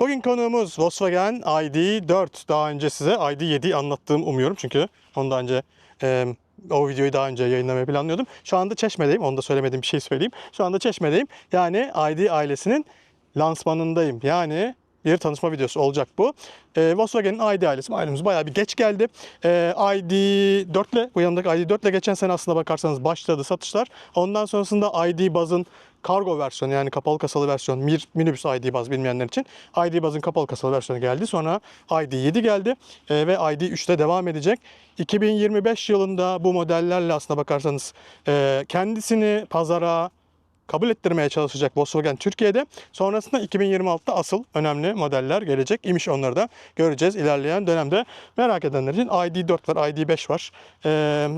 Bugün konuğumuz Volkswagen ID4. Daha önce size ID7'yi anlattığım umuyorum çünkü ondan önce e, o videoyu daha önce yayınlamayı planlıyordum. Şu anda Çeşme'deyim. Onu da söylemediğim bir şey söyleyeyim. Şu anda Çeşme'deyim. Yani ID ailesinin lansmanındayım. Yani bir tanışma videosu olacak bu. Ee, Volkswagen'in ID ailesi ailemiz bayağı bir geç geldi. Ee, ID4 ile bu yanındaki ID4 ile geçen sene aslında bakarsanız başladı satışlar. Ondan sonrasında ID bazın kargo versiyonu yani kapalı kasalı versiyon bir minibüs ID baz bilmeyenler için ID bazın kapalı kasalı versiyonu geldi. Sonra ID7 geldi Ee, ve ID3 de devam edecek. 2025 yılında bu modellerle aslında bakarsanız e, kendisini pazara kabul ettirmeye çalışacak Volkswagen Türkiye'de. Sonrasında 2026'da asıl önemli modeller gelecek imiş onları da göreceğiz ilerleyen dönemde. Merak edenler için ID4 var, ID5 var, ee,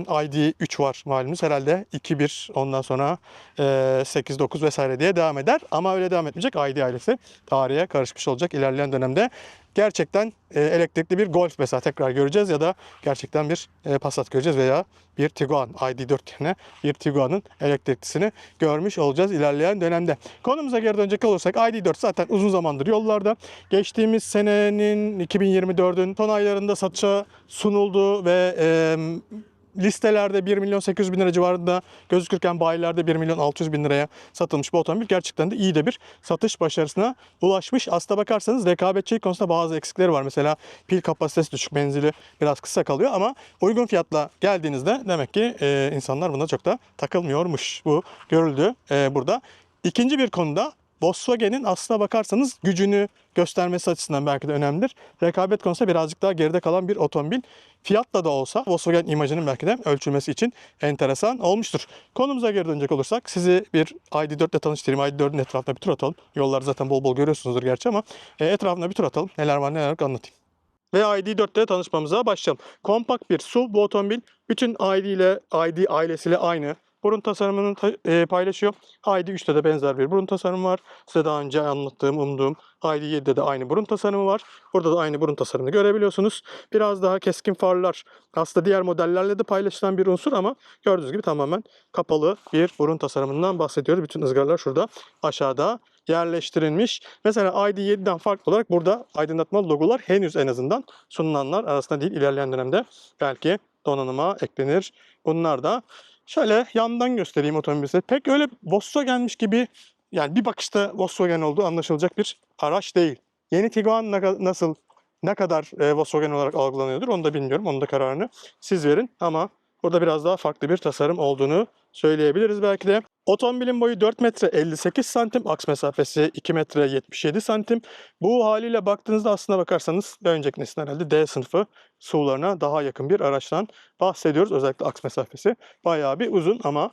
ID3 var malumunuz. Herhalde 2-1 ondan sonra e, 8-9 vesaire diye devam eder. Ama öyle devam etmeyecek. ID ailesi tarihe karışmış olacak ilerleyen dönemde. Gerçekten e, elektrikli bir Golf mesela tekrar göreceğiz ya da gerçekten bir e, Passat göreceğiz veya bir Tiguan ID4 yerine bir Tiguan'ın elektriklisini görmüş olacağız ilerleyen dönemde. Konumuza geri dönecek olursak ID4 zaten uzun zamandır yollarda. Geçtiğimiz senenin 2024'ün son aylarında satışa sunuldu ve e, listelerde 1 milyon 800 bin lira civarında gözükürken bayilerde 1 milyon 600 bin liraya satılmış bu otomobil gerçekten de iyi de bir satış başarısına ulaşmış. Aslına bakarsanız rekabetçilik konusunda bazı eksikleri var. Mesela pil kapasitesi düşük, menzili biraz kısa kalıyor ama uygun fiyatla geldiğinizde demek ki e, insanlar buna çok da takılmıyormuş. Bu görüldü e, burada. İkinci bir konuda Volkswagen'in aslına bakarsanız gücünü göstermesi açısından belki de önemlidir. Rekabet konusunda birazcık daha geride kalan bir otomobil. Fiyatla da olsa Volkswagen imajının belki de ölçülmesi için enteresan olmuştur. Konumuza geri dönecek olursak sizi bir ID4 ile tanıştırayım. ID4'ün etrafına bir tur atalım. Yolları zaten bol bol görüyorsunuzdur gerçi ama e, etrafına bir tur atalım. Neler var neler yok anlatayım. Ve ID4 ile tanışmamıza başlayalım. Kompakt bir SUV bu otomobil. Bütün ID ile ID ailesiyle aynı. Burun tasarımını ta- e, paylaşıyor. ID3'te de benzer bir burun tasarımı var. Size daha önce anlattığım, umduğum ID7'de de aynı burun tasarımı var. Burada da aynı burun tasarımını görebiliyorsunuz. Biraz daha keskin farlar aslında diğer modellerle de paylaşılan bir unsur ama gördüğünüz gibi tamamen kapalı bir burun tasarımından bahsediyoruz. Bütün ızgaralar şurada aşağıda yerleştirilmiş. Mesela ID7'den farklı olarak burada aydınlatma logolar henüz en azından sunulanlar arasında değil. İlerleyen dönemde belki donanıma eklenir. Bunlar da şöyle yandan göstereyim otomobili size. Pek öyle Volkswagen'miş gibi yani bir bakışta Volkswagen olduğu anlaşılacak bir araç değil. Yeni Tiguan na- nasıl ne kadar e, Volkswagen olarak algılanıyordur onu da bilmiyorum. Onun da kararını siz verin ama burada biraz daha farklı bir tasarım olduğunu söyleyebiliriz belki de. Otomobilin boyu 4 metre 58 santim, aks mesafesi 2 metre 77 santim. Bu haliyle baktığınızda aslına bakarsanız bir önceki nesil herhalde D sınıfı SUV'larına daha yakın bir araçtan bahsediyoruz. Özellikle aks mesafesi bayağı bir uzun ama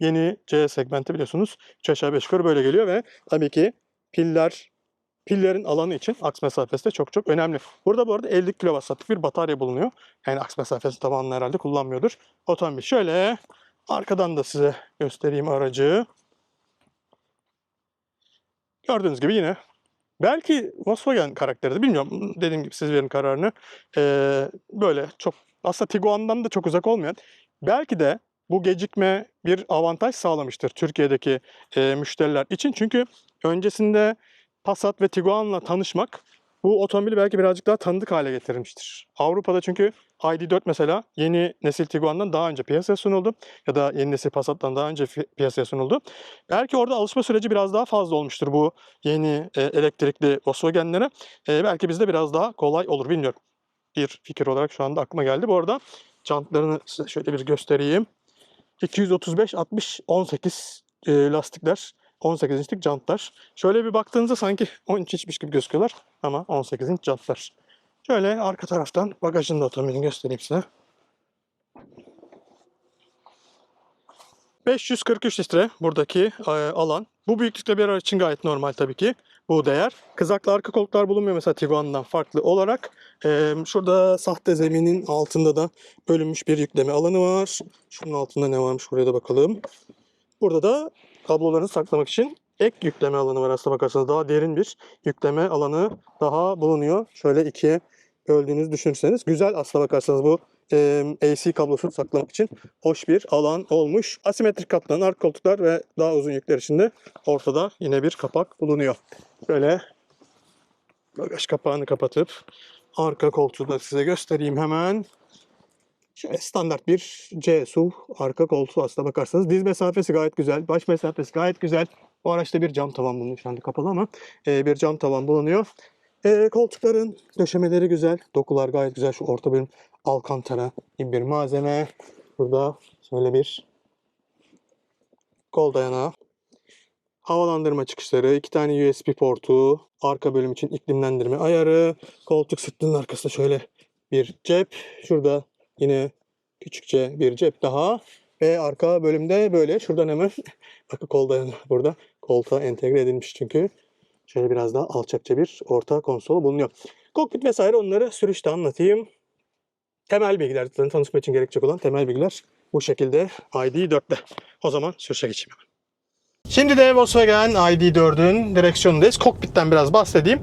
yeni C segmenti biliyorsunuz 3 aşağı 5 yukarı böyle geliyor ve tabii ki piller pillerin alanı için aks mesafesi de çok çok önemli. Burada bu arada 50 kW'lık bir batarya bulunuyor. Yani aks mesafesi tabanını herhalde kullanmıyordur. Otomobil şöyle arkadan da size göstereyim aracı. Gördüğünüz gibi yine belki Volkswagen karakteri de bilmiyorum. Dediğim gibi siz verin kararını. Ee, böyle çok aslında Tiguan'dan da çok uzak olmayan belki de bu gecikme bir avantaj sağlamıştır Türkiye'deki e, müşteriler için. Çünkü öncesinde Passat ve Tiguan'la tanışmak bu otomobili belki birazcık daha tanıdık hale getirmiştir. Avrupa'da çünkü ID4 mesela yeni nesil Tiguan'dan daha önce piyasaya sunuldu ya da yeni nesil Passat'tan daha önce piyasaya sunuldu. Belki orada alışma süreci biraz daha fazla olmuştur bu yeni e, elektrikli Volkswagen'lere. E, belki bizde biraz daha kolay olur bilmiyorum. Bir fikir olarak şu anda aklıma geldi. Bu arada jantlarını size şöyle bir göstereyim. 235 60 18 e, lastikler. 18 inçlik jantlar. Şöyle bir baktığınızda sanki 13 inçmiş gibi gözüküyorlar ama 18 inç jantlar. Şöyle arka taraftan bagajını da otomobilin göstereyim size. 543 litre buradaki e, alan. Bu büyüklükte bir araç için gayet normal tabii ki bu değer. Kızaklı arka koltuklar bulunmuyor mesela Tiguan'dan farklı olarak. E, şurada sahte zeminin altında da bölünmüş bir yükleme alanı var. Şunun altında ne varmış buraya da bakalım. Burada da kablolarını saklamak için ek yükleme alanı var aslına bakarsanız. Daha derin bir yükleme alanı daha bulunuyor. Şöyle ikiye böldüğünüzü düşünürseniz. Güzel aslına bakarsanız bu e, AC kablosunu saklamak için hoş bir alan olmuş. Asimetrik katlanan arka koltuklar ve daha uzun yükler için de ortada yine bir kapak bulunuyor. Böyle bagaj kapağını kapatıp arka koltuğu da size göstereyim hemen. Şöyle standart bir C SUV arka koltuğu aslına bakarsanız. Diz mesafesi gayet güzel. Baş mesafesi gayet güzel. Bu araçta bir cam tavan bulunuyor. Şu anda kapalı ama e, bir cam tavan bulunuyor. E, koltukların döşemeleri güzel. Dokular gayet güzel. Şu orta bölüm alkantara gibi bir malzeme. Burada şöyle bir kol dayanağı. Havalandırma çıkışları, iki tane USB portu, arka bölüm için iklimlendirme ayarı, koltuk sırtının arkasında şöyle bir cep. Şurada yine küçükçe bir cep daha. Ve arka bölümde böyle şuradan hemen bakın kol dayanağı burada koltuğa entegre edilmiş çünkü. Şöyle biraz daha alçakça bir orta konsol bulunuyor. Kokpit vesaire onları sürüşte anlatayım. Temel bilgiler, tanışma için gerekecek olan temel bilgiler bu şekilde ID4'te. O zaman sürüşe geçeyim hemen. Şimdi de Volkswagen ID4'ün direksiyonundayız. Kokpitten biraz bahsedeyim.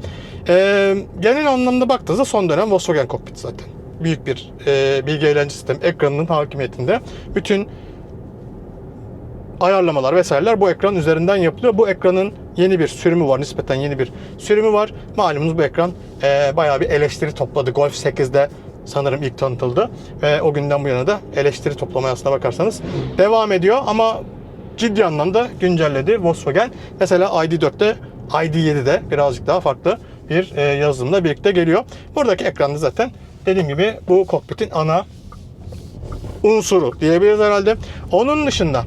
Ee, genel anlamda baktığınızda son dönem Volkswagen kokpit zaten. Büyük bir e, bilgi eğlence sistemi ekranının hakimiyetinde. Bütün ayarlamalar vesaireler bu ekran üzerinden yapılıyor. Bu ekranın yeni bir sürümü var. Nispeten yeni bir sürümü var. Malumunuz bu ekran e, bayağı bir eleştiri topladı. Golf 8'de sanırım ilk tanıtıldı. Ve o günden bu yana da eleştiri toplamaya aslına bakarsanız devam ediyor. Ama ciddi anlamda güncelledi Volkswagen. Mesela ID4'te ID7'de birazcık daha farklı bir e, yazılımla birlikte geliyor. Buradaki ekranda zaten dediğim gibi bu kokpitin ana unsuru diyebiliriz herhalde. Onun dışında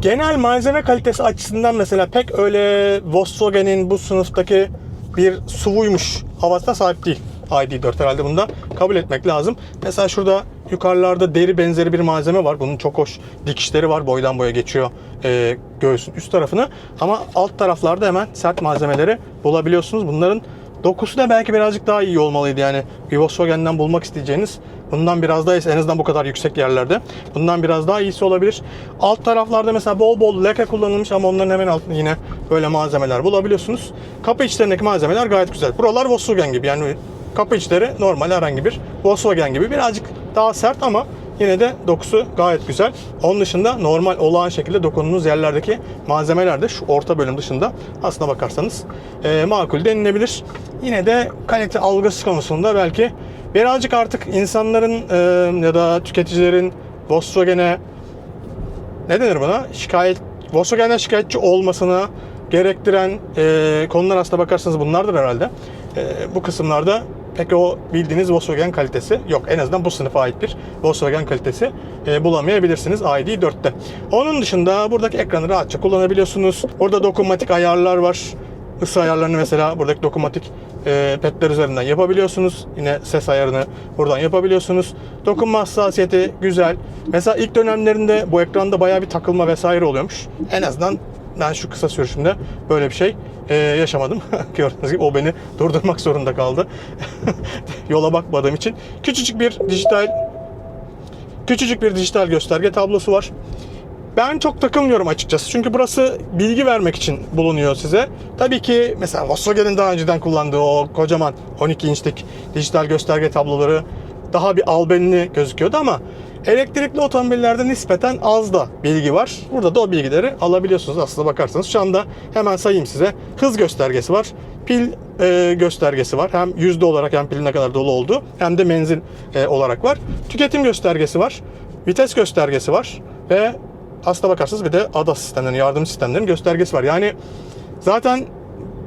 genel malzeme kalitesi açısından mesela pek öyle Volkswagen'in bu sınıftaki bir SUV'uymuş havasına sahip değil. ID4 herhalde bunu da kabul etmek lazım. Mesela şurada yukarılarda deri benzeri bir malzeme var. Bunun çok hoş dikişleri var. Boydan boya geçiyor e, göğsün üst tarafını. Ama alt taraflarda hemen sert malzemeleri bulabiliyorsunuz. Bunların dokusu da belki birazcık daha iyi olmalıydı. Yani bir Volkswagen'den bulmak isteyeceğiniz bundan biraz daha iyisi en azından bu kadar yüksek yerlerde. Bundan biraz daha iyisi olabilir. Alt taraflarda mesela bol bol leke kullanılmış ama onların hemen altında yine böyle malzemeler bulabiliyorsunuz. Kapı içlerindeki malzemeler gayet güzel. Buralar Volkswagen gibi yani kapı içleri normal herhangi bir Volkswagen gibi birazcık daha sert ama yine de dokusu gayet güzel. Onun dışında normal olağan şekilde dokunduğunuz yerlerdeki malzemeler de şu orta bölüm dışında aslına bakarsanız e, makul denilebilir. Yine de kalite algısı konusunda belki birazcık artık insanların e, ya da tüketicilerin Volkswagen'e ne denir buna? Şikayet Volkswagen'den şikayetçi olmasına gerektiren e, konular aslına bakarsanız bunlardır herhalde. E, bu kısımlarda pek o bildiğiniz Volkswagen kalitesi yok. En azından bu sınıfa ait bir Volkswagen kalitesi e, bulamayabilirsiniz ID4'te. Onun dışında buradaki ekranı rahatça kullanabiliyorsunuz. Burada dokunmatik ayarlar var. Isı ayarlarını mesela buradaki dokunmatik e, petler üzerinden yapabiliyorsunuz. Yine ses ayarını buradan yapabiliyorsunuz. Dokunma hassasiyeti güzel. Mesela ilk dönemlerinde bu ekranda bayağı bir takılma vesaire oluyormuş. En azından ben şu kısa sürüşümde böyle bir şey e, yaşamadım. Gördüğünüz gibi o beni durdurmak zorunda kaldı. Yola bakmadığım için. Küçücük bir dijital küçücük bir dijital gösterge tablosu var. Ben çok takılmıyorum açıkçası. Çünkü burası bilgi vermek için bulunuyor size. Tabii ki mesela Volkswagen'in daha önceden kullandığı o kocaman 12 inçlik dijital gösterge tabloları daha bir albenili gözüküyordu ama elektrikli otomobillerde nispeten az da bilgi var. Burada da o bilgileri alabiliyorsunuz aslında bakarsanız. Şu anda hemen sayayım size. Hız göstergesi var. Pil e, göstergesi var. Hem yüzde olarak hem pilin ne kadar dolu olduğu hem de menzil e, olarak var. Tüketim göstergesi var. Vites göstergesi var. Ve aslına bakarsanız bir de ADAS sistemlerinin, yardım sistemlerinin göstergesi var. Yani zaten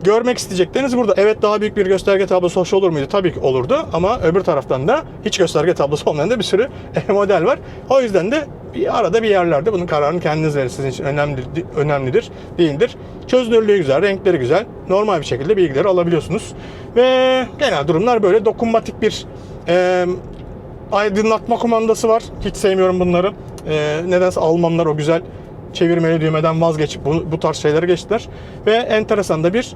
görmek isteyecekleriniz burada. Evet daha büyük bir gösterge tablosu hoş olur muydu? Tabii ki olurdu ama öbür taraftan da hiç gösterge tablosu olmayan da bir sürü model var. O yüzden de bir arada bir yerlerde bunun kararını kendiniz verin. Sizin için önemli, önemlidir, değildir. Çözünürlüğü güzel, renkleri güzel. Normal bir şekilde bilgileri alabiliyorsunuz. Ve genel durumlar böyle dokunmatik bir e, aydınlatma kumandası var. Hiç sevmiyorum bunları. Ee, nedense Almanlar o güzel çevirmeli düğmeden vazgeçip bu, bu tarz şeylere geçtiler. Ve enteresan da bir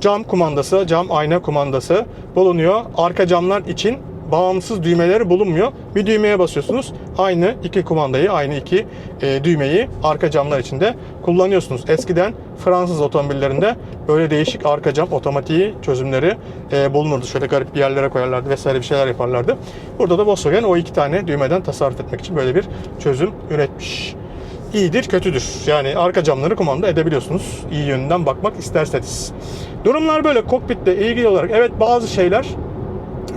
cam kumandası, cam ayna kumandası bulunuyor. Arka camlar için bağımsız düğmeleri bulunmuyor. Bir düğmeye basıyorsunuz. Aynı iki kumandayı, aynı iki e, düğmeyi arka camlar içinde kullanıyorsunuz. Eskiden Fransız otomobillerinde böyle değişik arka cam otomatiği çözümleri e, bulunurdu. Şöyle garip bir yerlere koyarlardı vesaire bir şeyler yaparlardı. Burada da Volkswagen o iki tane düğmeden tasarruf etmek için böyle bir çözüm üretmiş. İyidir, kötüdür. Yani arka camları kumanda edebiliyorsunuz. iyi yönünden bakmak isterseniz. Durumlar böyle kokpitle ilgili olarak evet bazı şeyler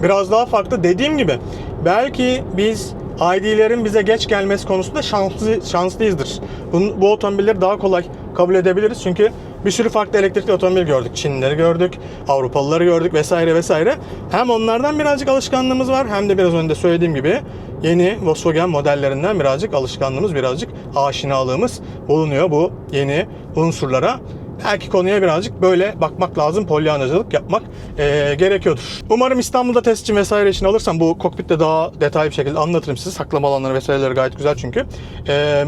biraz daha farklı. Dediğim gibi belki biz ID'lerin bize geç gelmesi konusunda şanslı şanslıyızdır. Bu, bu otomobilleri daha kolay kabul edebiliriz. Çünkü bir sürü farklı elektrikli otomobil gördük. Çinlileri gördük, Avrupalıları gördük vesaire vesaire. Hem onlardan birazcık alışkanlığımız var hem de biraz önce söylediğim gibi yeni Volkswagen modellerinden birazcık alışkanlığımız, birazcık aşinalığımız bulunuyor bu yeni unsurlara. Belki konuya birazcık böyle bakmak lazım. Polyanacılık yapmak eee, gerekiyordur. Umarım İstanbul'da test için vesaire için alırsam bu kokpitte daha detaylı bir şekilde anlatırım size. Saklama alanları vesaireleri gayet güzel çünkü. Eee,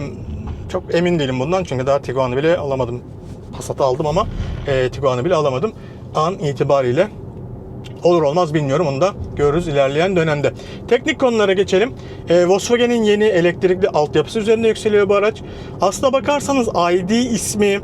çok emin değilim bundan çünkü daha Tiguan'ı bile alamadım. Passat'ı aldım ama eee Tiguan'ı bile alamadım. An itibariyle Olur olmaz bilmiyorum onu da görürüz ilerleyen dönemde. Teknik konulara geçelim. Ee, Volkswagen'in yeni elektrikli altyapısı üzerinde yükseliyor bu araç. Aslına bakarsanız ID ismi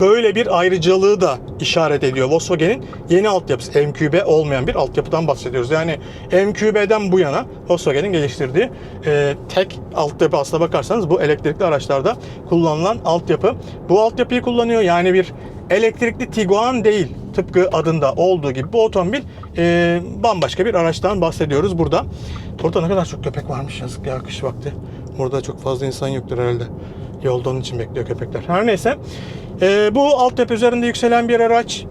böyle bir ayrıcalığı da işaret ediyor. Volkswagen'in yeni altyapısı MQB olmayan bir altyapıdan bahsediyoruz. Yani MQB'den bu yana Volkswagen'in geliştirdiği e, tek altyapı aslına bakarsanız bu elektrikli araçlarda kullanılan altyapı. Bu altyapıyı kullanıyor. Yani bir elektrikli Tiguan değil. Tıpkı adında olduğu gibi bu otomobil e, bambaşka bir araçtan bahsediyoruz burada. Burada ne kadar çok köpek varmış yazık ya kış vakti. Burada çok fazla insan yoktur herhalde. Yolda onun için bekliyor köpekler. Her neyse. Ee, bu altyapı üzerinde yükselen bir araç.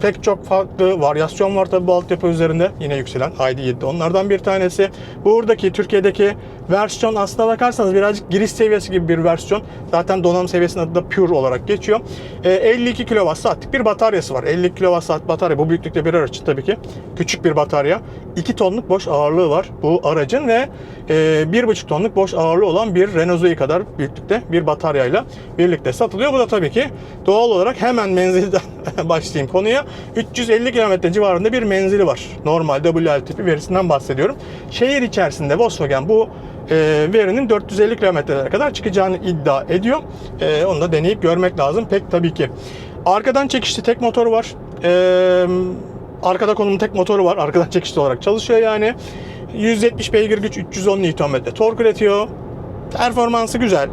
Pek çok farklı varyasyon var tabi bu altyapı üzerinde. Yine yükselen ID7 onlardan bir tanesi. Buradaki Türkiye'deki versiyon aslına bakarsanız birazcık giriş seviyesi gibi bir versiyon. Zaten donanım seviyesinin adı da Pure olarak geçiyor. Ee, 52 kWh'lik bir bataryası var. 52 kWh batarya bu büyüklükte bir araç tabii ki. Küçük bir batarya. 2 tonluk boş ağırlığı var bu aracın ve e, 1,5 tonluk boş ağırlığı olan bir Renault Zoe kadar büyüklükte bir bataryayla birlikte satılıyor. Bu da tabii ki doğal olarak hemen menzilden başlayayım konuya. 350 km civarında bir menzili var. Normal WLTP verisinden bahsediyorum. Şehir içerisinde Volkswagen bu e, verinin 450 kilometrelere kadar çıkacağını iddia ediyor. E, onu da deneyip görmek lazım pek tabii ki. Arkadan çekişli tek motoru var. E, arkada konumlu tek motoru var. Arkadan çekişli olarak çalışıyor yani. 170 beygir güç 310 Nm tork üretiyor. Performansı güzel.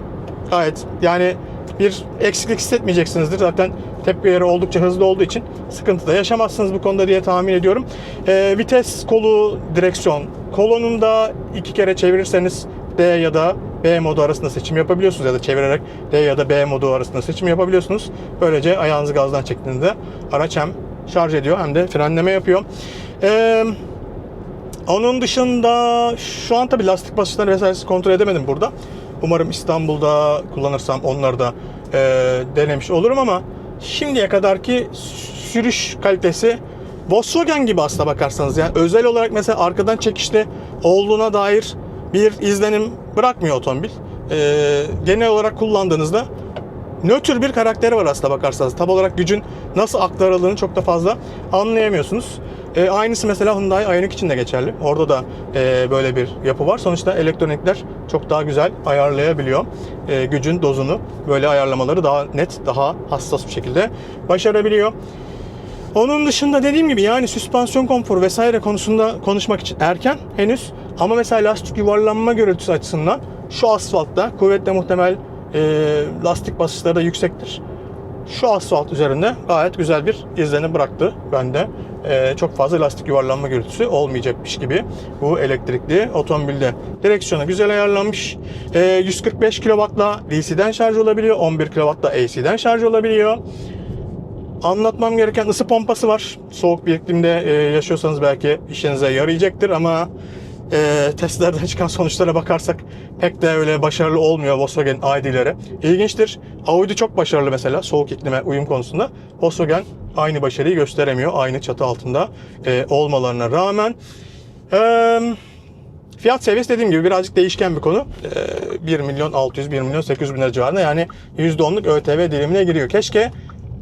Gayet yani bir eksiklik hissetmeyeceksinizdir. Zaten tepkileri oldukça hızlı olduğu için sıkıntı da yaşamazsınız bu konuda diye tahmin ediyorum. Ee, vites kolu, direksiyon kolonunda iki kere çevirirseniz D ya da B modu arasında seçim yapabiliyorsunuz ya da çevirerek D ya da B modu arasında seçim yapabiliyorsunuz. Böylece ayağınızı gazdan çektiğinizde araç hem şarj ediyor hem de frenleme yapıyor. Ee, onun dışında şu an tabii lastik basınçları vesairesi kontrol edemedim burada. Umarım İstanbul'da kullanırsam onları da e, denemiş olurum ama şimdiye kadarki sürüş kalitesi Volkswagen gibi aslına bakarsanız yani özel olarak mesela arkadan çekişli olduğuna dair bir izlenim bırakmıyor otomobil. E, genel olarak kullandığınızda nötr bir karakteri var aslında bakarsanız. Tam olarak gücün nasıl aktarıldığını çok da fazla anlayamıyorsunuz. E, aynısı mesela Hyundai Ioniq için de geçerli. Orada da e, böyle bir yapı var. Sonuçta elektronikler çok daha güzel ayarlayabiliyor. E, gücün dozunu böyle ayarlamaları daha net, daha hassas bir şekilde başarabiliyor. Onun dışında dediğim gibi yani süspansiyon konforu vesaire konusunda konuşmak için erken henüz. Ama mesela lastik yuvarlanma görüntüsü açısından şu asfaltta kuvvetle muhtemel e, lastik basınçları da yüksektir. Şu asfalt üzerinde gayet güzel bir izlenim bıraktı bende. E, çok fazla lastik yuvarlanma görüntüsü olmayacakmış gibi bu elektrikli otomobilde. Direksiyonu güzel ayarlanmış. E, 145 kW'la DC'den şarj olabiliyor. 11 kW'la AC'den şarj olabiliyor. Anlatmam gereken ısı pompası var. Soğuk bir iklimde e, yaşıyorsanız belki işinize yarayacaktır ama e, testlerden çıkan sonuçlara bakarsak pek de öyle başarılı olmuyor Volkswagen ID'leri. İlginçtir. Audi çok başarılı mesela soğuk iklime uyum konusunda. Volkswagen aynı başarıyı gösteremiyor aynı çatı altında e, olmalarına rağmen. Eee Fiyat seviyesi dediğim gibi birazcık değişken bir konu. Ee, 1 milyon 600, 1 milyon 800 bin lira civarında yani %10'luk ÖTV dilimine giriyor. Keşke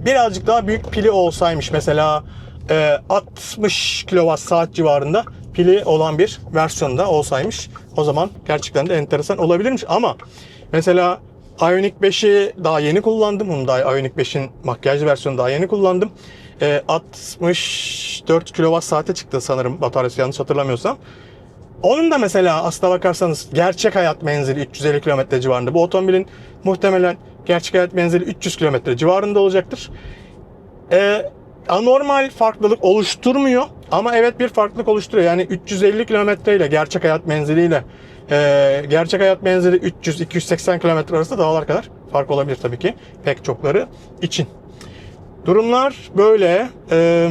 birazcık daha büyük pili olsaymış. Mesela e, 60 kWh saat civarında pili olan bir versiyonda olsaymış. O zaman gerçekten de enteresan olabilirmiş. Ama mesela Ioniq 5'i daha yeni kullandım. Hyundai Ioniq 5'in makyajlı versiyonu daha yeni kullandım. E, 64 kWh saate çıktı sanırım bataryası yanlış hatırlamıyorsam. Onun da mesela aslına bakarsanız gerçek hayat menzili 350 kilometre civarında. Bu otomobilin muhtemelen gerçek hayat menzili 300 kilometre civarında olacaktır. Ee, anormal farklılık oluşturmuyor ama evet bir farklılık oluşturuyor. Yani 350 kilometre ile gerçek hayat menziliyle e, gerçek hayat menzili 300-280 kilometre arasında dağlar kadar fark olabilir tabii ki pek çokları için. Durumlar böyle. Ee,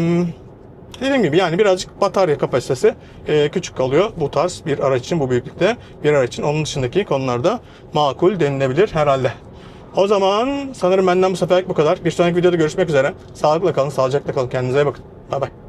dediğim gibi yani birazcık batarya kapasitesi e, küçük kalıyor bu tarz bir araç için bu büyüklükte bir araç için. Onun dışındaki konularda makul denilebilir herhalde. O zaman sanırım benden bu seferlik bu kadar. Bir sonraki videoda görüşmek üzere. Sağlıkla kalın, sağlıcakla kalın. Kendinize iyi bakın. Bay bay.